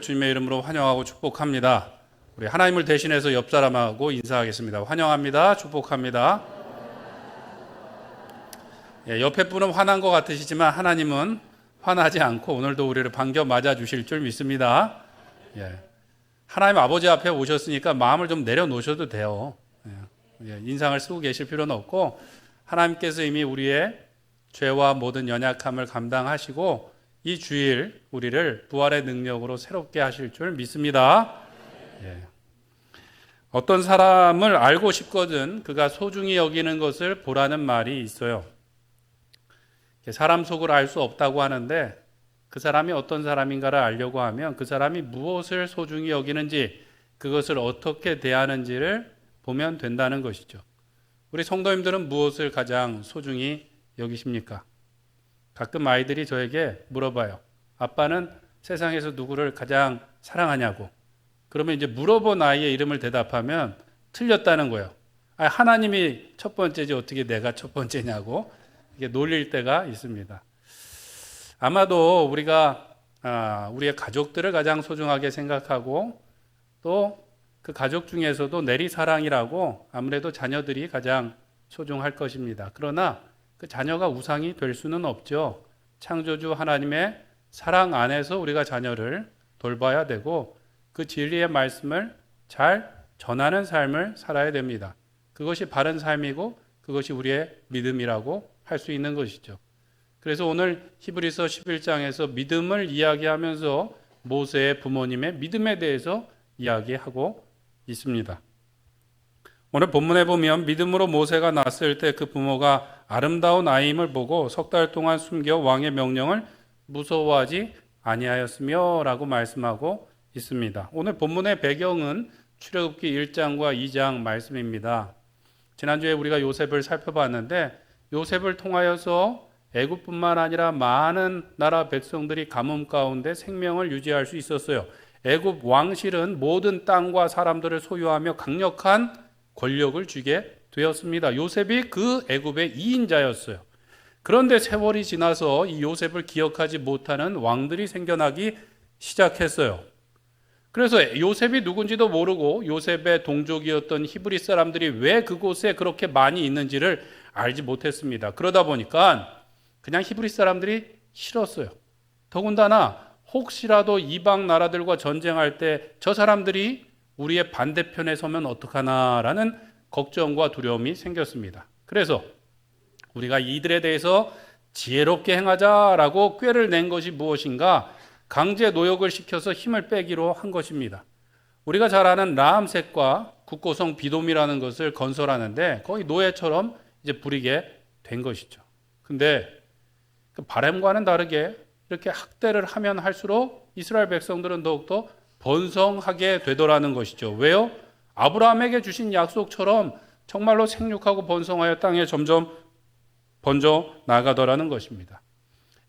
주님의 이름으로 환영하고 축복합니다. 우리 하나님을 대신해서 옆 사람하고 인사하겠습니다. 환영합니다. 축복합니다. 예, 옆에 분은 화난 것 같으시지만 하나님은 화나지 않고 오늘도 우리를 반겨 맞아 주실 줄 믿습니다. 예. 하나님 아버지 앞에 오셨으니까 마음을 좀 내려놓으셔도 돼요. 예, 예, 인상을 쓰고 계실 필요는 없고 하나님께서 이미 우리의 죄와 모든 연약함을 감당하시고 이 주일 우리를 부활의 능력으로 새롭게 하실 줄 믿습니다. 예. 어떤 사람을 알고 싶거든 그가 소중히 여기는 것을 보라는 말이 있어요. 사람 속을 알 수 없다고 하는데 그 사람이 어떤 사람인가를 알려고 하면 그 사람이 무엇을 소중히 여기는지 그것을 어떻게 대하는지를 보면 된다는 것이죠. 우리 성도님들은 무엇을 가장 소중히 여기십니까? 가끔 아이들이 저에게 물어봐요. 아빠는 세상에서 누구를 가장 사랑하냐고. 그러면 이제 물어본 아이의 이름을 대답하면 틀렸다는 거예요. 아, 하나님이 첫 번째지 어떻게 내가 첫 번째냐고 이게 놀릴 때가 있습니다. 아마도 우리가 아, 우리의 가족들을 가장 소중하게 생각하고 또 그 가족 중에서도 내리 사랑이라고 아무래도 자녀들이 가장 소중할 것입니다. 그러나 그 자녀가 우상이 될 수는 없죠. 창조주 하나님의 사랑 안에서 우리가 자녀를 돌봐야 되고 그 진리의 말씀을 잘 전하는 삶을 살아야 됩니다. 그것이 바른 삶이고 그것이 우리의 믿음이라고 할 수 있는 것이죠. 그래서 오늘 히브리서 11장에서 믿음을 이야기하면서 모세의 부모님의 믿음에 대해서 이야기하고 있습니다. 오늘 본문에 보면 믿음으로 모세가 낳았을 때 그 부모가 아름다운 아이임을 보고 석 달 동안 숨겨 왕의 명령을 무서워하지 아니하였으며라고 말씀하고 있습니다. 오늘 본문의 배경은 출애굽기 1장과 2장 말씀입니다. 지난주에 우리가 요셉을 살펴봤는데 요셉을 통하여서 애굽뿐만 아니라 많은 나라 백성들이 가뭄 가운데 생명을 유지할 수 있었어요. 애굽 왕실은 모든 땅과 사람들을 소유하며 강력한 권력을 주게 되었습니다. 요셉이 그 애굽의 2인자였어요. 그런데 세월이 지나서 이 요셉을 기억하지 못하는 왕들이 생겨나기 시작했어요. 그래서 요셉이 누군지도 모르고 요셉의 동족이었던 히브리 사람들이 왜 그곳에 그렇게 많이 있는지를 알지 못했습니다. 그러다 보니까 그냥 히브리 사람들이 싫었어요. 더군다나 혹시라도 이방 나라들과 전쟁할 때 저 사람들이 우리의 반대편에 서면 어떡하나라는 걱정과 두려움이 생겼습니다. 그래서 우리가 이들에 대해서 지혜롭게 행하자라고 꾀를 낸 것이 무엇인가? 강제 노역을 시켜서 힘을 빼기로 한 것입니다. 우리가 잘 아는 라암색과 국고성 비돔이라는 것을 건설하는데 거의 노예처럼 이제 부리게 된 것이죠. 근데 그 바람과는 다르게 이렇게 학대를 하면 할수록 이스라엘 백성들은 더욱더 번성하게 되더라는 것이죠. 왜요? 아브라함에게 주신 약속처럼 정말로 생육하고 번성하여 땅에 점점 번져 나가더라는 것입니다.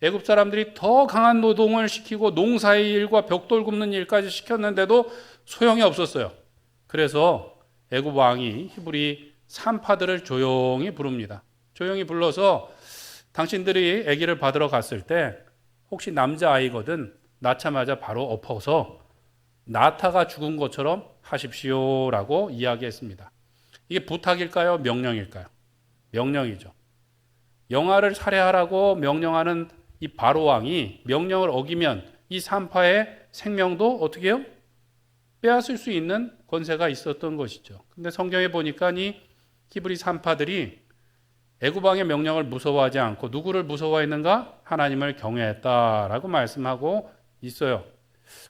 애굽 사람들이 더 강한 노동을 시키고 농사의 일과 벽돌 굽는 일까지 시켰는데도 소용이 없었어요. 그래서 애굽 왕이 히브리 산파들을 조용히 부릅니다. 조용히 불러서 당신들이 아기를 받으러 갔을 때 혹시 남자 아이거든 낳자마자 바로 엎어서 나타가 죽은 것처럼 하십시오라고 이야기했습니다. 이게 부탁일까요? 명령일까요? 명령이죠. 영아를 살해하라고 명령하는 이 바로 왕이 명령을 어기면 이 산파의 생명도 어떻게 해요? 빼앗을 수 있는 권세가 있었던 것이죠. 근데 성경에 보니까 이 히브리 산파들이 애굽왕의 명령을 무서워하지 않고 누구를 무서워했는가? 하나님을 경외했다라고 말씀하고 있어요.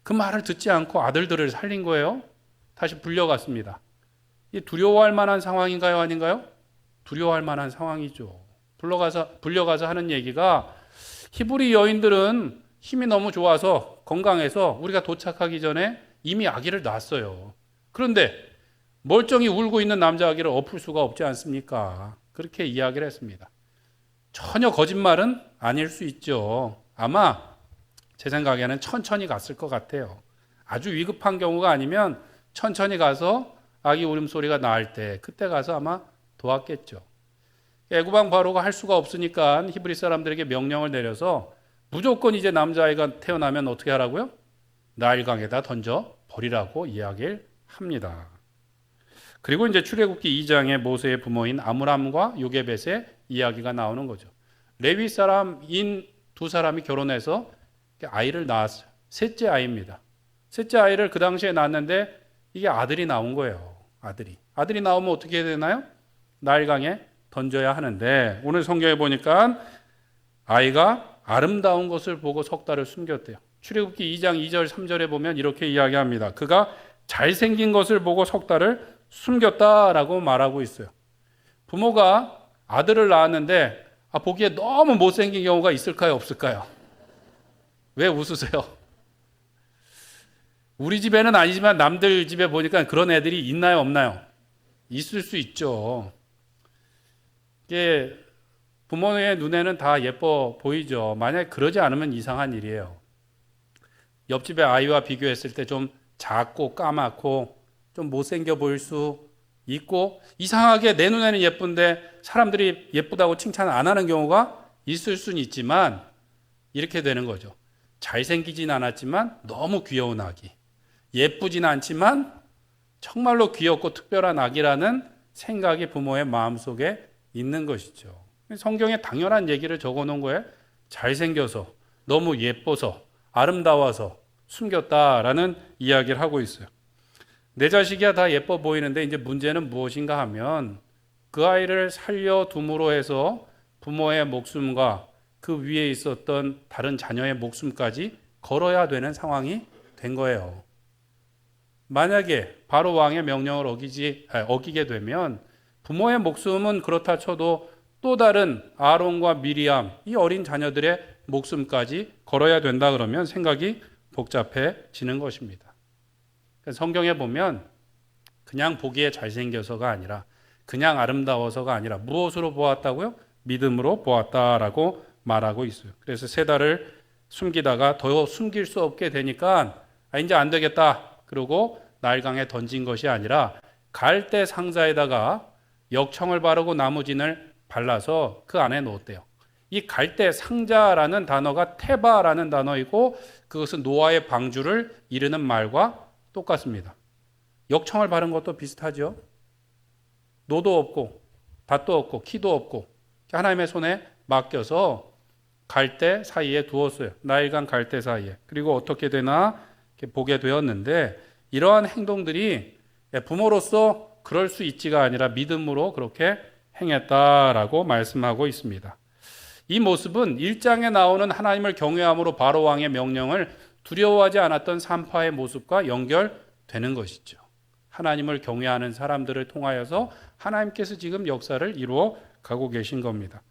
그 말을 듣지 않고 아들들을 살린 거예요. 다시 불려갔습니다. 이 두려워할 만한 상황인가요, 아닌가요? 두려워할 만한 상황이죠. 불러가서 불려가서 하는 얘기가 히브리 여인들은 힘이 너무 좋아서 건강해서 우리가 도착하기 전에 이미 아기를 낳았어요. 그런데 멀쩡히 울고 있는 남자 아기를 엎을 수가 없지 않습니까? 그렇게 이야기를 했습니다. 전혀 거짓말은 아닐 수 있죠. 아마 제 생각에는 천천히 갔을 것 같아요. 아주 위급한 경우가 아니면 천천히 가서 아기 울음소리가 나을 때 그때 가서 아마 도왔겠죠. 애구방 바로가 할 수가 없으니까 히브리 사람들에게 명령을 내려서 무조건 이제 남자아이가 태어나면 어떻게 하라고요? 나일강에다 던져 버리라고 이야기를 합니다. 그리고 이제 출애굽기 2장에 모세의 부모인 아므람과 요게벳의 이야기가 나오는 거죠. 레위 사람인 두 사람이 결혼해서 아이를 낳았어요. 셋째 아이입니다. 셋째 아이를 그 당시에 낳았는데 이게 아들이 나온 거예요. 아들이. 아들이 나오면 어떻게 해야 되나요? 나일강에 던져야 하는데 오늘 성경에 보니까 아이가 아름다운 것을 보고 석 달을 숨겼대요. 출애굽기 2장 2절 3절에 보면 이렇게 이야기합니다. 그가 잘생긴 것을 보고 석 달을 숨겼다라고 말하고 있어요. 부모가 아들을 낳았는데 아, 보기에 너무 못생긴 경우가 있을까요, 없을까요? 왜 웃으세요? 우리 집에는 아니지만 남들 집에 보니까 그런 애들이 있나요, 없나요? 있을 수 있죠. 이게 부모의 눈에는 다 예뻐 보이죠. 만약에 그러지 않으면 이상한 일이에요. 옆집의 아이와 비교했을 때 좀 작고 까맣고 좀 못생겨 보일 수 있고 이상하게 내 눈에는 예쁜데 사람들이 예쁘다고 칭찬 안 하는 경우가 있을 수는 있지만 이렇게 되는 거죠. 잘생기진 않았지만 너무 귀여운 아기. 예쁘진 않지만 정말로 귀엽고 특별한 아기라는 생각이 부모의 마음속에 있는 것이죠. 성경에 당연한 얘기를 적어 놓은 거예요. 잘생겨서, 너무 예뻐서, 아름다워서 숨겼다라는 이야기를 하고 있어요. 내 자식이야 다 예뻐 보이는데 이제 문제는 무엇인가 하면 그 아이를 살려둠으로 해서 부모의 목숨과 그 위에 있었던 다른 자녀의 목숨까지 걸어야 되는 상황이 된 거예요. 만약에 바로 왕의 명령을 어기지 아니, 어기게 되면 부모의 목숨은 그렇다 쳐도 또 다른 아론과 미리암 이 어린 자녀들의 목숨까지 걸어야 된다 그러면 생각이 복잡해지는 것입니다. 성경에 보면 그냥 보기에 잘생겨서가 아니라 그냥 아름다워서가 아니라 무엇으로 보았다고요? 믿음으로 보았다라고 말하고 있어요. 그래서 세 달을 숨기다가 더 숨길 수 없게 되니까 아, 이제 안 되겠다. 그러고 날강에 던진 것이 아니라 갈대 상자에다가 역청을 바르고 나무진을 발라서 그 안에 넣었대요. 이 갈대 상자라는 단어가 테바라는 단어이고 그것은 노아의 방주를 이르는 말과 똑같습니다. 역청을 바른 것도 비슷하죠. 노도 없고 밭도 없고 키도 없고 하나님의 손에 맡겨서 갈대 사이에 두었어요. 나일강 갈대 사이에. 그리고 어떻게 되나 보게 되었는데 이러한 행동들이 부모로서 그럴 수 있지가 아니라 믿음으로 그렇게 행했다라고 말씀하고 있습니다. 이 모습은 1장에 나오는 하나님을 경외함으로 바로 왕의 명령을 두려워하지 않았던 산파의 모습과 연결되는 것이죠. 하나님을 경외하는 사람들을 통하여서 하나님께서 지금 역사를 이루어 가고 계신 겁니다.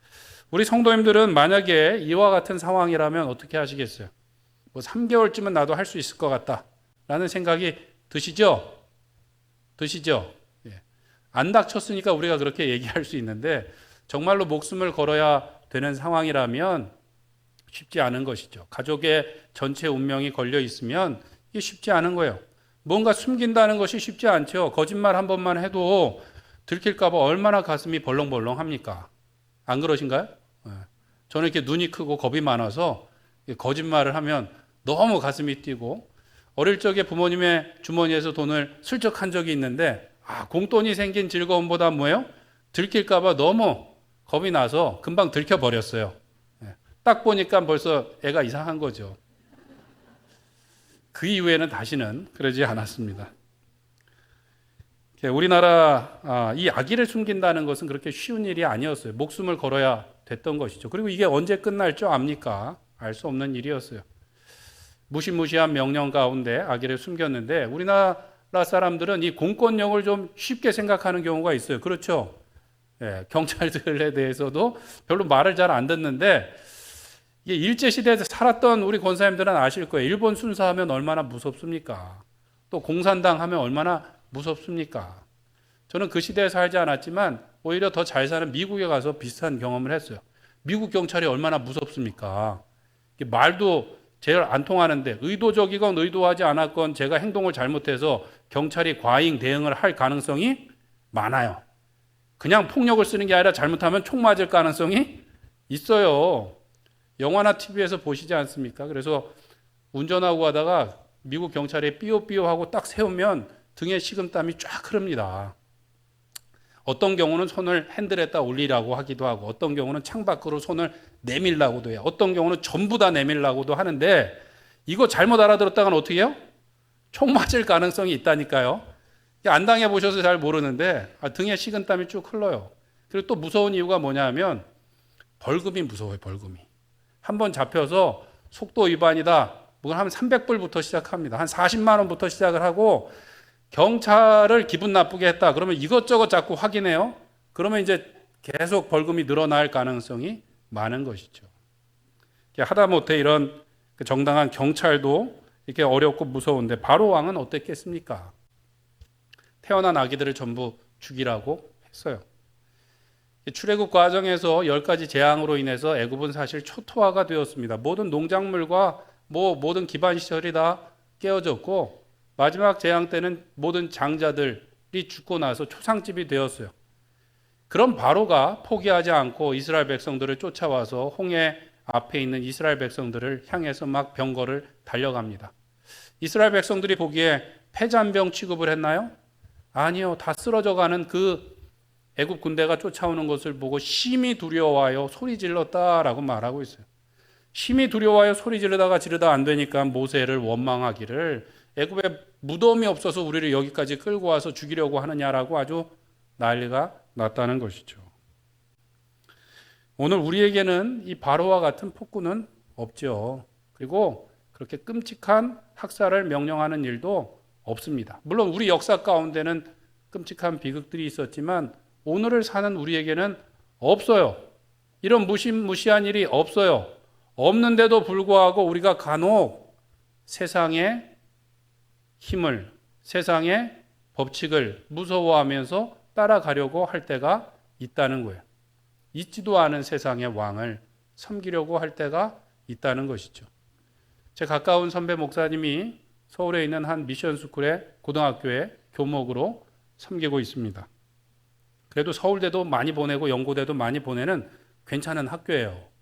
우리 성도님들은 만약에 이와 같은 상황이라면 어떻게 하시겠어요? 뭐 3개월쯤은 나도 할 수 있을 것 같다. 라는 생각이 드시죠? 드시죠? 예. 안 닥쳤으니까 우리가 그렇게 얘기할 수 있는데 정말로 목숨을 걸어야 되는 상황이라면 쉽지 않은 것이죠. 가족의 전체 운명이 걸려 있으면 이게 쉽지 않은 거예요. 뭔가 숨긴다는 것이 쉽지 않죠. 거짓말 한 번만 해도 들킬까봐 얼마나 가슴이 벌렁벌렁 합니까? 안 그러신가요? 예. 저는 이렇게 눈이 크고 겁이 많아서 거짓말을 하면 너무 가슴이 뛰고 어릴 적에 부모님의 주머니에서 돈을 슬쩍 한 적이 있는데 아, 공돈이 생긴 즐거움보다 뭐예요? 들킬까봐 너무 겁이 나서 금방 들켜 버렸어요. 예. 딱 보니까 벌써 애가 이상한 거죠. 그 이후에는 다시는 그러지 않았습니다. 우리나라 아, 이 아기를 숨긴다는 것은 그렇게 쉬운 일이 아니었어요. 목숨을 걸어야 됐던 것이죠. 그리고 이게 언제 끝날 줄 압니까? 알 수 없는 일이었어요. 무시무시한 명령 가운데 아기를 숨겼는데 우리나라 사람들은 이 공권력을 좀 쉽게 생각하는 경우가 있어요. 그렇죠? 예, 경찰들에 대해서도 별로 말을 잘 안 듣는데 이게 일제 시대에서 살았던 우리 권사님들은 아실 거예요. 일본 순사하면 얼마나 무섭습니까? 또 공산당 하면 얼마나 무섭습니까? 저는 그 시대에 살지 않았지만 오히려 더 잘 사는 미국에 가서 비슷한 경험을 했어요. 미국 경찰이 얼마나 무섭습니까? 말도 제일 안 통하는데 의도적이건 의도하지 않았건 제가 행동을 잘못해서 경찰이 과잉 대응을 할 가능성이 많아요. 그냥 폭력을 쓰는 게 아니라 잘못하면 총 맞을 가능성이 있어요. 영화나 TV에서 보시지 않습니까? 그래서 운전하고 가다가 미국 경찰이 삐요삐요하고 딱 세우면 등에 식은땀이 쫙 흐릅니다. 어떤 경우는 손을 핸들에다 올리라고 하기도 하고 어떤 경우는 창밖으로 손을 내밀라고도 해요. 어떤 경우는 전부 다 내밀라고도 하는데 이거 잘못 알아들었다가는 어떻게 해요? 총 맞을 가능성이 있다니까요. 안 당해 보셔서 잘 모르는데 아, 등에 식은땀이 쭉 흘러요. 그리고 또 무서운 이유가 뭐냐면 벌금이 무서워요. 벌금이 한 번 잡혀서 속도 위반이다. 뭐한 300불부터 시작합니다. 한 40만 원부터 시작을 하고 경찰을 기분 나쁘게 했다. 그러면 이것저것 자꾸 확인해요. 그러면 이제 계속 벌금이 늘어날 가능성이 많은 것이죠. 하다못해 이런 그 정당한 경찰도 이렇게 어렵고 무서운데 바로 왕은 어땠겠습니까? 태어난 아기들을 전부 죽이라고 했어요. 출애굽 과정에서 열 가지 재앙으로 인해서 애굽은 사실 초토화가 되었습니다. 모든 농작물과 뭐 모든 기반 시설이 다 깨어졌고 마지막 재앙 때는 모든 장자들이 죽고 나서 초상집이 되었어요. 그럼 바로가 포기하지 않고 이스라엘 백성들을 쫓아와서 홍해 앞에 있는 이스라엘 백성들을 향해서 막 병거를 달려갑니다. 이스라엘 백성들이 보기에 패잔병 취급을 했나요? 아니요. 다 쓰러져 가는 그 애굽 군대가 쫓아오는 것을 보고 심히 두려워하여 소리 질렀다라고 말하고 있어요. 심히 두려워하여 소리 지르다가 지르다 안 되니까 모세를 원망하기를 애굽에 무덤이 없어서 우리를 여기까지 끌고 와서 죽이려고 하느냐라고 아주 난리가 났다는 것이죠. 오늘 우리에게는 이 바로와 같은 폭군은 없죠. 그리고 그렇게 끔찍한 학살을 명령하는 일도 없습니다. 물론 우리 역사 가운데는 끔찍한 비극들이 있었지만 오늘을 사는 우리에게는 없어요. 이런 무시무시한 일이 없어요. 없는데도 불구하고 우리가 간혹 세상의 힘을, 세상의 법칙을 무서워하면서 따라가려고 할 때가 있다는 거예요. 있지도 않은 세상의 왕을 섬기려고 할 때가 있다는 것이죠. 제 가까운 선배 목사님이 서울에 있는 한 미션 스쿨의 고등학교에 교목으로 섬기고 있습니다. 그래도 서울대도 많이 보내고 연고대도 많이 보내는 괜찮은 학교예요.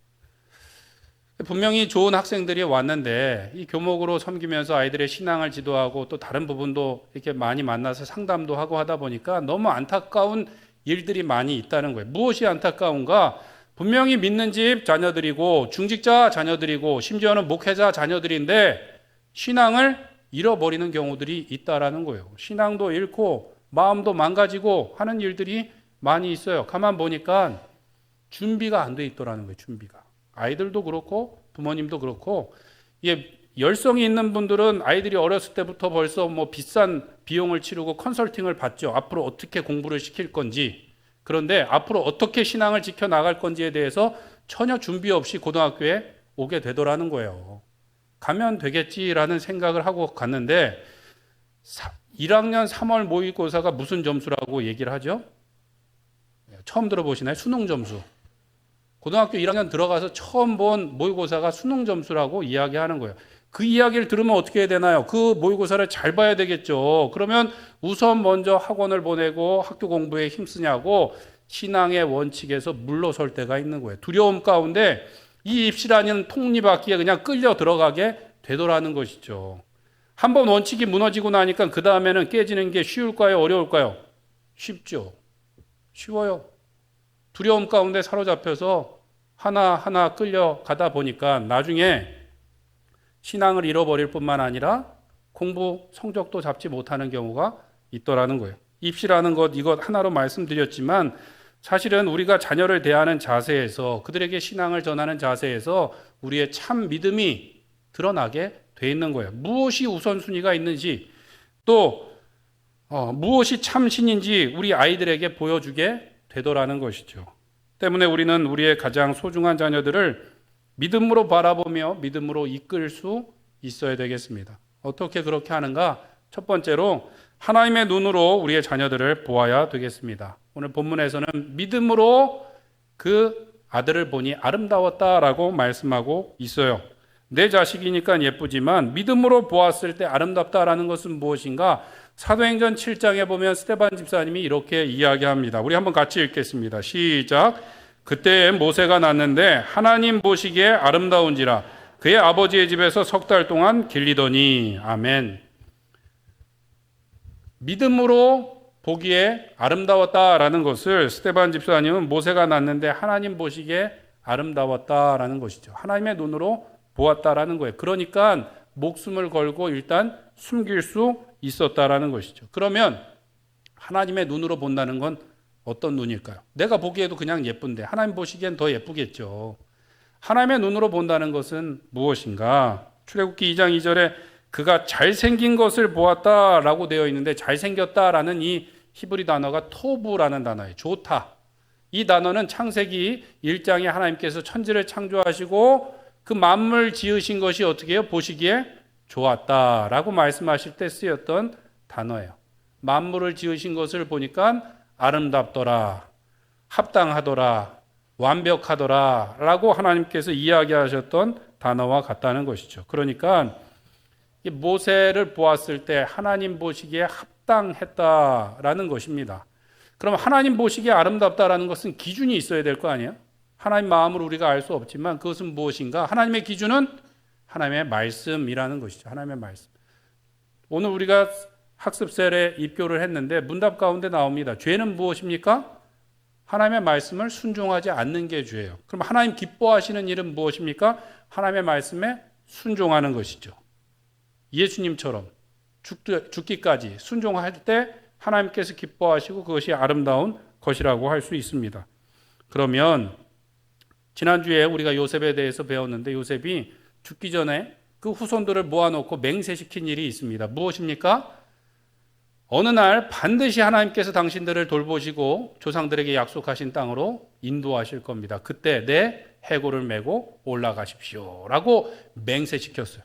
분명히 좋은 학생들이 왔는데 이 교목으로 섬기면서 아이들의 신앙을 지도하고 또 다른 부분도 이렇게 많이 만나서 상담도 하고 하다 보니까 너무 안타까운 일들이 많이 있다는 거예요. 무엇이 안타까운가? 분명히 믿는 집 자녀들이고 중직자 자녀들이고 심지어는 목회자 자녀들인데 신앙을 잃어버리는 경우들이 있다라는 거예요. 신앙도 잃고 마음도 망가지고 하는 일들이 많이 있어요. 가만 보니까 준비가 안 돼 있더라는 거예요. 준비가. 아이들도 그렇고 부모님도 그렇고 이게 열성이 있는 분들은 아이들이 어렸을 때부터 벌써 뭐 비싼 비용을 치르고 컨설팅을 받죠. 앞으로 어떻게 공부를 시킬 건지. 그런데 앞으로 어떻게 신앙을 지켜 나갈 건지에 대해서 전혀 준비 없이 고등학교에 오게 되더라는 거예요. 가면 되겠지라는 생각을 하고 갔는데 1학년 3월 모의고사가 무슨 점수라고 얘기를 하죠? 처음 들어보시나요? 수능 점수. 고등학교 1학년 들어가서 처음 본 모의고사가 수능 점수라고 이야기하는 거예요. 그 이야기를 들으면 어떻게 해야 되나요? 그 모의고사를 잘 봐야 되겠죠. 그러면 우선 먼저 학원을 보내고 학교 공부에 힘쓰냐고 신앙의 원칙에서 물러설 때가 있는 거예요. 두려움 가운데 이 입시라는 톱니바퀴에 그냥 끌려 들어가게 되더라는 것이죠. 한번 원칙이 무너지고 나니까 그 다음에는 깨지는 게 쉬울까요? 어려울까요? 쉽죠. 쉬워요. 두려움 가운데 사로잡혀서 하나하나 끌려가다 보니까 나중에 신앙을 잃어버릴 뿐만 아니라 공부 성적도 잡지 못하는 경우가 있더라는 거예요. 입시라는 것 이것 하나로 말씀드렸지만 사실은 우리가 자녀를 대하는 자세에서 그들에게 신앙을 전하는 자세에서 우리의 참 믿음이 드러나게 돼 있는 거예요. 무엇이 우선순위가 있는지 또 어, 무엇이 참 신인지 우리 아이들에게 보여주게 되더라는 것이죠. 때문에 우리는 우리의 가장 소중한 자녀들을 믿음으로 바라보며 믿음으로 이끌 수 있어야 되겠습니다. 어떻게 그렇게 하는가? 첫 번째로 하나님의 눈으로 우리의 자녀들을 보아야 되겠습니다. 오늘 본문에서는 믿음으로 그 아들을 보니 아름다웠다라고 말씀하고 있어요. 내 자식이니까 예쁘지만 믿음으로 보았을 때 아름답다라는 것은 무엇인가? 사도행전 7장에 보면 스테반 집사님이 이렇게 이야기합니다. 우리 한번 같이 읽겠습니다. 시작. 그때 모세가 났는데 하나님 보시기에 아름다운지라 그의 아버지의 집에서 석 달 동안 길리더니 아멘. 믿음으로 보기에 아름다웠다라는 것을 스테반 집사님은 모세가 낳는데 하나님 보시기에 아름다웠다라는 것이죠. 하나님의 눈으로 보았다라는 거예요. 그러니까 목숨을 걸고 일단 숨길 수 있었다라는 것이죠. 그러면 하나님의 눈으로 본다는 건 어떤 눈일까요? 내가 보기에도 그냥 예쁜데 하나님 보시기엔 더 예쁘겠죠. 하나님의 눈으로 본다는 것은 무엇인가? 출애굽기 2장 2절에 그가 잘생긴 것을 보았다라고 되어 있는데 잘생겼다라는 이 히브리 단어가 토부라는 단어예요. 좋다. 이 단어는 창세기 1장에 하나님께서 천지를 창조하시고 그 만물 지으신 것이 어떻게 해요? 보시기에 좋았다라고 말씀하실 때 쓰였던 단어예요. 만물을 지으신 것을 보니까 아름답더라, 합당하더라, 완벽하더라 라고 하나님께서 이야기하셨던 단어와 같다는 것이죠. 그러니까 이 모세를 보았을 때 하나님 보시기에 합당했다라는 것입니다. 그럼 하나님 보시기에 아름답다라는 것은 기준이 있어야 될 거 아니에요? 하나님 마음을 우리가 알 수 없지만 그것은 무엇인가? 하나님의 기준은 하나님의 말씀이라는 것이죠. 하나님의 말씀. 오늘 우리가 학습셀에 입교를 했는데 문답 가운데 나옵니다. 죄는 무엇입니까? 하나님의 말씀을 순종하지 않는 게 죄예요. 그럼 하나님 기뻐하시는 일은 무엇입니까? 하나님의 말씀에 순종하는 것이죠. 예수님처럼 죽기까지 순종할 때 하나님께서 기뻐하시고 그것이 아름다운 것이라고 할 수 있습니다. 그러면 지난주에 우리가 요셉에 대해서 배웠는데 요셉이 죽기 전에 그 후손들을 모아놓고 맹세시킨 일이 있습니다. 무엇입니까? 어느 날 반드시 하나님께서 당신들을 돌보시고 조상들에게 약속하신 땅으로 인도하실 겁니다. 그때 내 해골을 메고 올라가십시오. 라고 맹세시켰어요.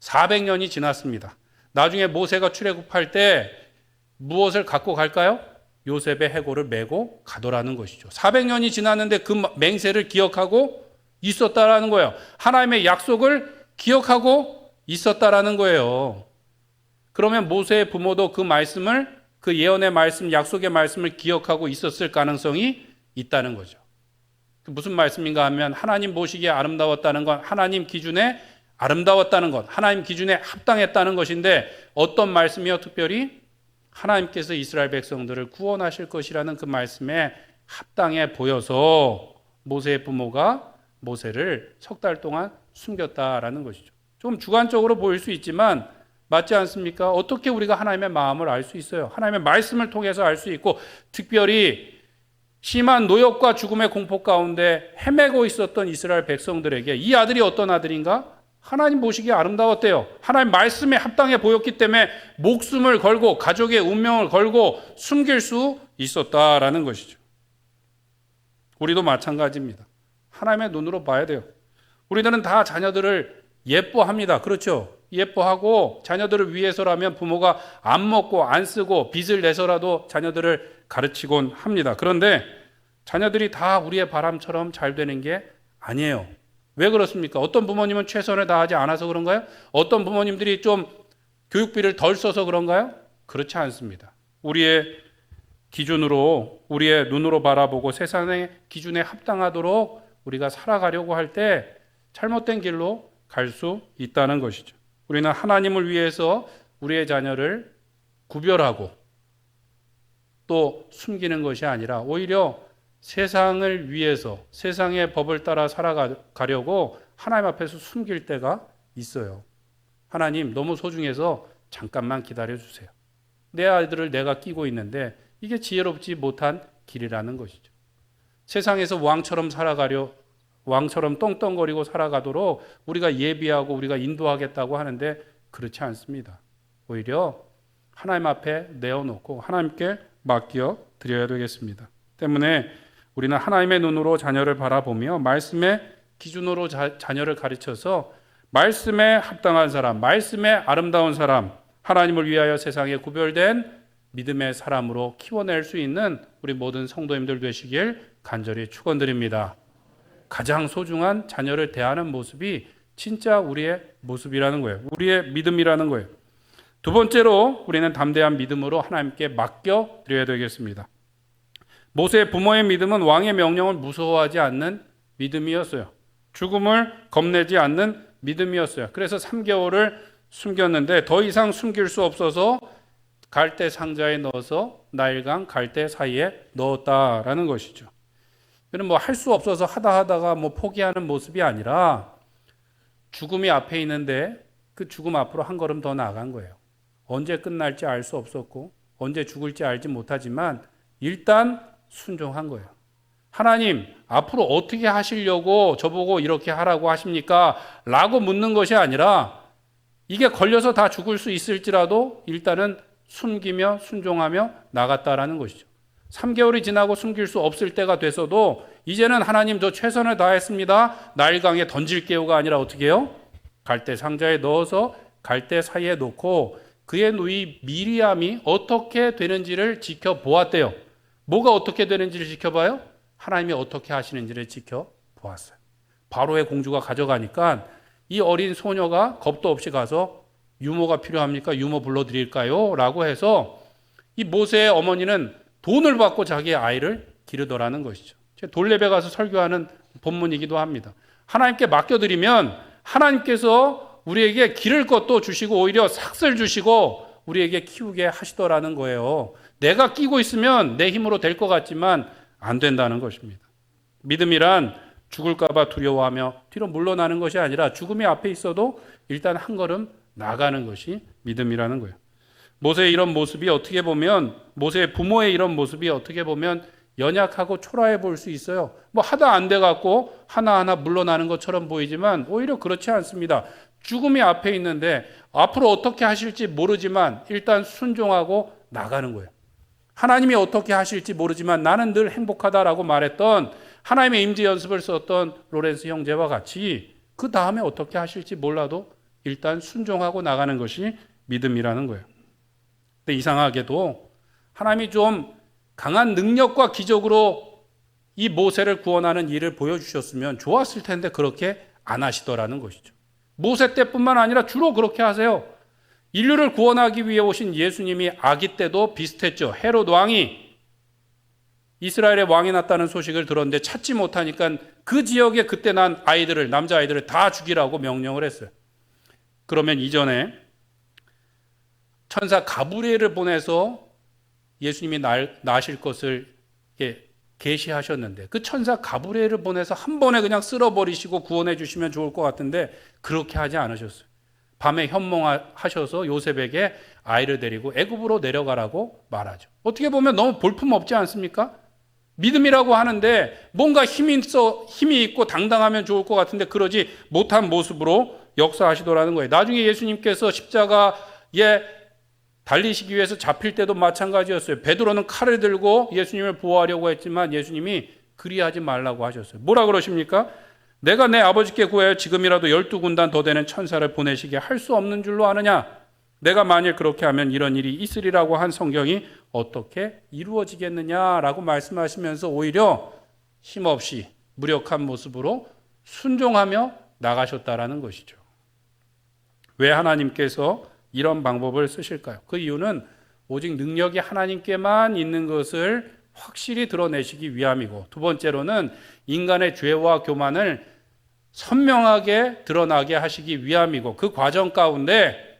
400년이 지났습니다. 나중에 모세가 출애굽할 때 무엇을 갖고 갈까요? 요셉의 해골을 메고 가더라는 것이죠. 400년이 지났는데 그 맹세를 기억하고 있었다라는 거예요. 하나님의 약속을 기억하고 있었다라는 거예요. 그러면 모세의 부모도 그 말씀을 그 예언의 말씀, 약속의 말씀을 기억하고 있었을 가능성이 있다는 거죠. 그 무슨 말씀인가 하면 하나님 보시기에 아름다웠다는 건 하나님 기준에 아름다웠다는 것, 하나님 기준에 합당했다는 것인데 어떤 말씀이요? 특별히 하나님께서 이스라엘 백성들을 구원하실 것이라는 그 말씀에 합당해 보여서 모세의 부모가 모세를 석 달 동안 숨겼다라는 것이죠. 좀 주관적으로 보일 수 있지만 맞지 않습니까? 어떻게 우리가 하나님의 마음을 알 수 있어요? 하나님의 말씀을 통해서 알 수 있고 특별히 심한 노역과 죽음의 공포 가운데 헤매고 있었던 이스라엘 백성들에게 이 아들이 어떤 아들인가? 하나님 보시기에 아름다웠대요. 하나님 말씀에 합당해 보였기 때문에 목숨을 걸고 가족의 운명을 걸고 숨길 수 있었다라는 것이죠. 우리도 마찬가지입니다. 하나님의 눈으로 봐야 돼요. 우리들은 다 자녀들을 예뻐합니다. 그렇죠? 예뻐하고 자녀들을 위해서라면 부모가 안 먹고 안 쓰고 빚을 내서라도 자녀들을 가르치곤 합니다. 그런데 자녀들이 다 우리의 바람처럼 잘 되는 게 아니에요. 왜 그렇습니까? 어떤 부모님은 최선을 다하지 않아서 그런가요? 어떤 부모님들이 좀 교육비를 덜 써서 그런가요? 그렇지 않습니다. 우리의 기준으로, 우리의 눈으로 바라보고 세상의 기준에 합당하도록 우리가 살아가려고 할 때 잘못된 길로 갈 수 있다는 것이죠. 우리는 하나님을 위해서 우리의 자녀를 구별하고 또 숨기는 것이 아니라 오히려 세상을 위해서 세상의 법을 따라 살아가려고 하나님 앞에서 숨길 때가 있어요. 하나님 너무 소중해서 잠깐만 기다려 주세요. 내 아이들을 내가 끼고 있는데 이게 지혜롭지 못한 길이라는 것이죠. 세상에서 왕처럼 살아가려 왕처럼 똥똥거리고 살아가도록 우리가 예비하고 우리가 인도하겠다고 하는데 그렇지 않습니다. 오히려 하나님 앞에 내어놓고 하나님께 맡겨 드려야 되겠습니다. 때문에 우리는 하나님의 눈으로 자녀를 바라보며 말씀의 기준으로 자, 자녀를 가르쳐서 말씀에 합당한 사람, 말씀에 아름다운 사람, 하나님을 위하여 세상에 구별된 믿음의 사람으로 키워낼 수 있는 우리 모든 성도님들 되시길 간절히 축원드립니다. 가장 소중한 자녀를 대하는 모습이 진짜 우리의 모습이라는 거예요. 우리의 믿음이라는 거예요. 두 번째로 우리는 담대한 믿음으로 하나님께 맡겨 드려야 되겠습니다. 모세의 부모의 믿음은 왕의 명령을 무서워하지 않는 믿음이었어요. 죽음을 겁내지 않는 믿음이었어요. 그래서 3개월을 숨겼는데 더 이상 숨길 수 없어서 갈대 상자에 넣어서 나일강 갈대 사이에 넣었다라는 것이죠. 그는 뭐 할 수 없어서 하다 하다가 뭐 포기하는 모습이 아니라 죽음이 앞에 있는데 그 죽음 앞으로 한 걸음 더 나간 거예요. 언제 끝날지 알 수 없었고 언제 죽을지 알지 못하지만 일단 순종한 거예요. 하나님, 앞으로 어떻게 하시려고 저보고 이렇게 하라고 하십니까? 라고 묻는 것이 아니라 이게 걸려서 다 죽을 수 있을지라도 일단은 숨기며 순종하며 나갔다라는 것이죠. 3개월이 지나고 숨길 수 없을 때가 돼서도 이제는 하나님 저 최선을 다했습니다. 나일강에 던질게요가 아니라 어떻게 해요? 갈대 상자에 넣어서 갈대 사이에 놓고 그의 누이 미리암이 어떻게 되는지를 지켜보았대요. 뭐가 어떻게 되는지를 지켜봐요? 하나님이 어떻게 하시는지를 지켜보았어요. 바로의 공주가 가져가니까 이 어린 소녀가 겁도 없이 가서 유모가 필요합니까? 유모 불러드릴까요? 라고 해서 이 모세의 어머니는 돈을 받고 자기의 아이를 기르더라는 것이죠. 돌레베 가서 설교하는 본문이기도 합니다. 하나님께 맡겨드리면 하나님께서 우리에게 기를 것도 주시고 오히려 삭슬 주시고 우리에게 키우게 하시더라는 거예요. 내가 끼고 있으면 내 힘으로 될 것 같지만 안 된다는 것입니다. 믿음이란 죽을까봐 두려워하며 뒤로 물러나는 것이 아니라 죽음이 앞에 있어도 일단 한 걸음 나가는 것이 믿음이라는 거예요. 모세의 이런 모습이 어떻게 보면 모세의 부모의 이런 모습이 어떻게 보면 연약하고 초라해 볼수 있어요. 뭐 하다 안 돼 갖고 하나하나 물러나는 것처럼 보이지만 오히려 그렇지 않습니다. 죽음이 앞에 있는데 앞으로 어떻게 하실지 모르지만 일단 순종하고 나가는 거예요. 하나님이 어떻게 하실지 모르지만 나는 늘 행복하다라고 말했던 하나님의 임재 연습을 썼던 로렌스 형제와 같이 그 다음에 어떻게 하실지 몰라도 일단 순종하고 나가는 것이 믿음이라는 거예요. 근데 이상하게도 하나님이 좀 강한 능력과 기적으로 이 모세를 구원하는 일을 보여주셨으면 좋았을 텐데 그렇게 안 하시더라는 것이죠. 모세 때뿐만 아니라 주로 그렇게 하세요. 인류를 구원하기 위해 오신 예수님이 아기 때도 비슷했죠. 헤롯 왕이 이스라엘의 왕이 났다는 소식을 들었는데 찾지 못하니까 그 지역에 그때 난 아이들을 남자 아이들을 다 죽이라고 명령을 했어요. 그러면 이전에 천사 가브리엘을 보내서 예수님이 날, 나실 것을 계시하셨는데 그 천사 가브리엘을 보내서 한 번에 그냥 쓸어버리시고 구원해 주시면 좋을 것 같은데 그렇게 하지 않으셨어요. 밤에 현몽하셔서 요셉에게 아이를 데리고 애굽으로 내려가라고 말하죠. 어떻게 보면 너무 볼품 없지 않습니까? 믿음이라고 하는데 뭔가 힘이 있어 힘이 있고 당당하면 좋을 것 같은데 그러지 못한 모습으로 역사하시더라는 거예요. 나중에 예수님께서 십자가에 달리시기 위해서 잡힐 때도 마찬가지였어요. 베드로는 칼을 들고 예수님을 보호하려고 했지만 예수님이 그리하지 말라고 하셨어요. 뭐라 그러십니까? 내가 내 아버지께 구하여 지금이라도 열두 군단 더 되는 천사를 보내시게 할 수 없는 줄로 아느냐? 내가 만일 그렇게 하면 이런 일이 있으리라고 한 성경이 어떻게 이루어지겠느냐라고 말씀하시면서 오히려 힘없이 무력한 모습으로 순종하며 나가셨다라는 것이죠. 왜 하나님께서 이런 방법을 쓰실까요? 그 이유는 오직 능력이 하나님께만 있는 것을 확실히 드러내시기 위함이고 두 번째로는 인간의 죄와 교만을 선명하게 드러나게 하시기 위함이고 그 과정 가운데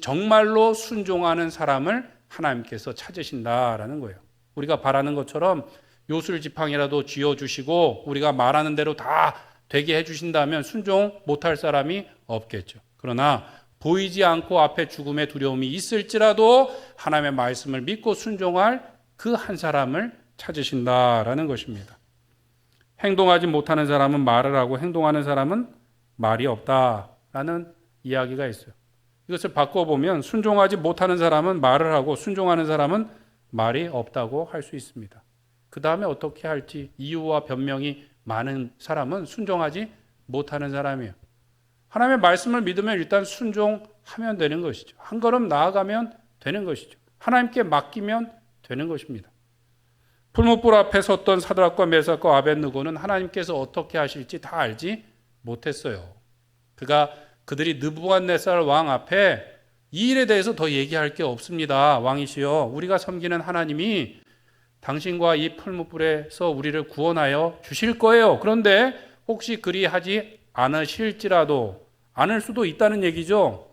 정말로 순종하는 사람을 하나님께서 찾으신다라는 거예요. 우리가 바라는 것처럼 요술 지팡이라도 쥐어 주시고 우리가 말하는 대로 다 되게 해 주신다면 순종 못할 사람이 없겠죠. 그러나 보이지 않고 앞에 죽음의 두려움이 있을지라도 하나님의 말씀을 믿고 순종할 그 한 사람을 찾으신다라는 것입니다. 행동하지 못하는 사람은 말을 하고 행동하는 사람은 말이 없다라는 이야기가 있어요. 이것을 바꿔보면 순종하지 못하는 사람은 말을 하고 순종하는 사람은 말이 없다고 할 수 있습니다. 그 다음에 어떻게 할지 이유와 변명이 많은 사람은 순종하지 못하는 사람이에요. 하나님의 말씀을 믿으면 일단 순종하면 되는 것이죠. 한 걸음 나아가면 되는 것이죠. 하나님께 맡기면 되는 것입니다. 풀무불 앞에 섰던 사드락과 메삭과 아벤느고는 하나님께서 어떻게 하실지 다 알지 못했어요. 그가 그들이 느부갓네살 왕 앞에 이 일에 대해서 더 얘기할 게 없습니다. 왕이시여, 우리가 섬기는 하나님이 당신과 이 풀무불에서 우리를 구원하여 주실 거예요. 그런데 혹시 그리하지 않으실지라도 않을 수도 있다는 얘기죠.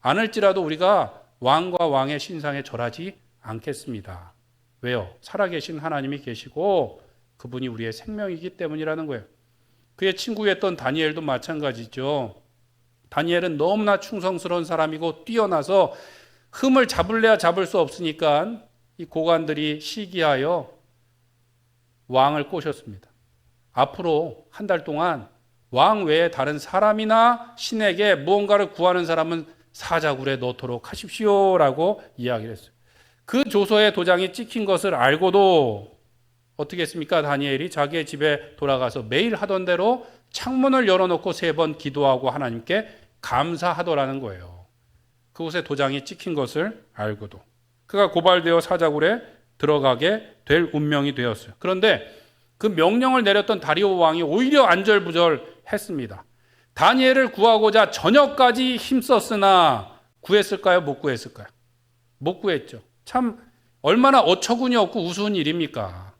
않을지라도 우리가 왕과 왕의 신상에 절하지 않겠습니다. 왜요? 살아계신 하나님이 계시고 그분이 우리의 생명이기 때문이라는 거예요. 그의 친구였던 다니엘도 마찬가지죠. 다니엘은 너무나 충성스러운 사람이고 뛰어나서 흠을 잡을래야 잡을 수 없으니까 이 고관들이 시기하여 왕을 꼬셨습니다. 앞으로 한 달 동안 왕 외에 다른 사람이나 신에게 무언가를 구하는 사람은 사자굴에 넣도록 하십시오라고 이야기를 했어요. 그 조서에 도장이 찍힌 것을 알고도 어떻게 했습니까? 다니엘이 자기의 집에 돌아가서 매일 하던 대로 창문을 열어놓고 세 번 기도하고 하나님께 감사하더라는 거예요. 그곳에 도장이 찍힌 것을 알고도. 그가 고발되어 사자굴에 들어가게 될 운명이 되었어요. 그런데 그 명령을 내렸던 다리오 왕이 오히려 안절부절 했습니다. 다니엘을 구하고자 저녁까지 힘썼으나 구했을까요? 못 구했을까요? 못 구했죠. 참 얼마나 어처구니 없고 우스운 일입니까?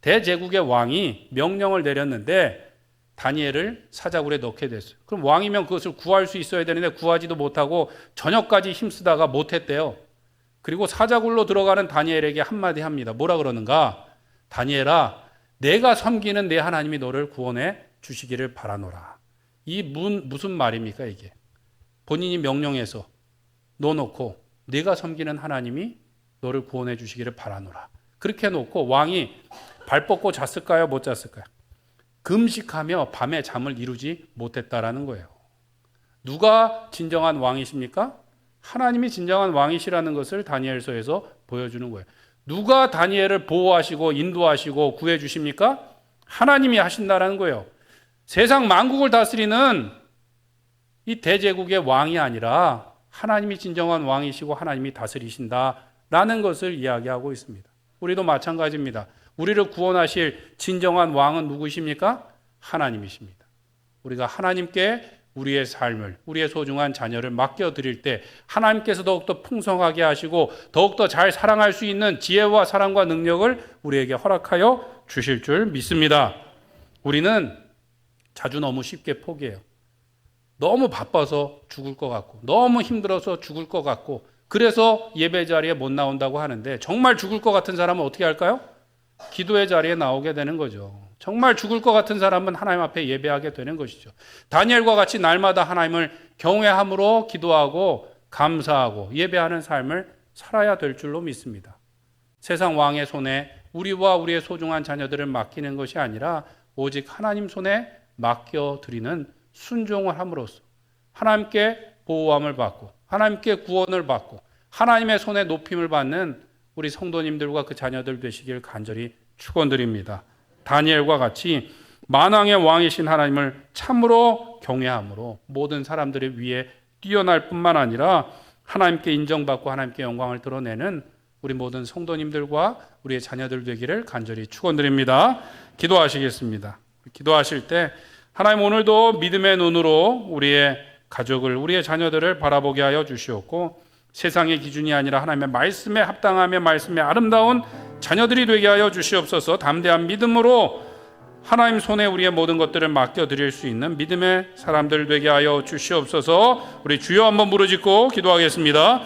대제국의 왕이 명령을 내렸는데 다니엘을 사자굴에 넣게 됐어요. 그럼 왕이면 그것을 구할 수 있어야 되는데 구하지도 못하고 저녁까지 힘쓰다가 못했대요. 그리고 사자굴로 들어가는 다니엘에게 한마디 합니다. 뭐라 그러는가? 다니엘아, 내가 섬기는 내 하나님이 너를 구원해 주시기를 바라노라. 이 문, 무슨 말입니까, 이게? 본인이 명령해서 넣어놓고 내가 섬기는 하나님이 너를 구원해 주시기를 바라노라. 그렇게 놓고 왕이 발 뻗고 잤을까요? 못 잤을까요? 금식하며 밤에 잠을 이루지 못했다라는 거예요. 누가 진정한 왕이십니까? 하나님이 진정한 왕이시라는 것을 다니엘서에서 보여주는 거예요. 누가 다니엘을 보호하시고 인도하시고 구해 주십니까? 하나님이 하신다라는 거예요. 세상 만국을 다스리는 이 대제국의 왕이 아니라 하나님이 진정한 왕이시고 하나님이 다스리신다라는 것을 이야기하고 있습니다. 우리도 마찬가지입니다. 우리를 구원하실 진정한 왕은 누구십니까? 하나님이십니다. 우리가 하나님께 우리의 삶을, 우리의 소중한 자녀를 맡겨드릴 때 하나님께서 더욱더 풍성하게 하시고 더욱더 잘 사랑할 수 있는 지혜와 사랑과 능력을 우리에게 허락하여 주실 줄 믿습니다. 우리는 자주 너무 쉽게 포기해요. 너무 바빠서 죽을 것 같고, 너무 힘들어서 죽을 것 같고, 그래서 예배 자리에 못 나온다고 하는데, 정말 죽을 것 같은 사람은 어떻게 할까요? 기도의 자리에 나오게 되는 거죠. 정말 죽을 것 같은 사람은 하나님 앞에 예배하게 되는 것이죠. 다니엘과 같이 날마다 하나님을 경외함으로 기도하고 감사하고 예배하는 삶을 살아야 될 줄로 믿습니다. 세상 왕의 손에 우리와 우리의 소중한 자녀들을 맡기는 것이 아니라 오직 하나님 손에 맡겨 드리는 순종을 함으로써 하나님께 보호함을 받고 하나님께 구원을 받고 하나님의 손에 높임을 받는 우리 성도님들과 그 자녀들 되시길 간절히 축원드립니다. 다니엘과 같이 만왕의 왕이신 하나님을 참으로 경외함으로 모든 사람들의 위에 뛰어날 뿐만 아니라 하나님께 인정받고 하나님께 영광을 드러내는 우리 모든 성도님들과 우리의 자녀들 되기를 간절히 축원드립니다. 기도하시겠습니다. 기도하실 때 하나님 오늘도 믿음의 눈으로 우리의 가족을 우리의 자녀들을 바라보게 하여 주시옵고 세상의 기준이 아니라 하나님의 말씀에 합당하며 말씀에 아름다운 자녀들이 되게 하여 주시옵소서 담대한 믿음으로 하나님 손에 우리의 모든 것들을 맡겨 드릴 수 있는 믿음의 사람들 되게 하여 주시옵소서 우리 주여 한번 부르짖고 기도하겠습니다.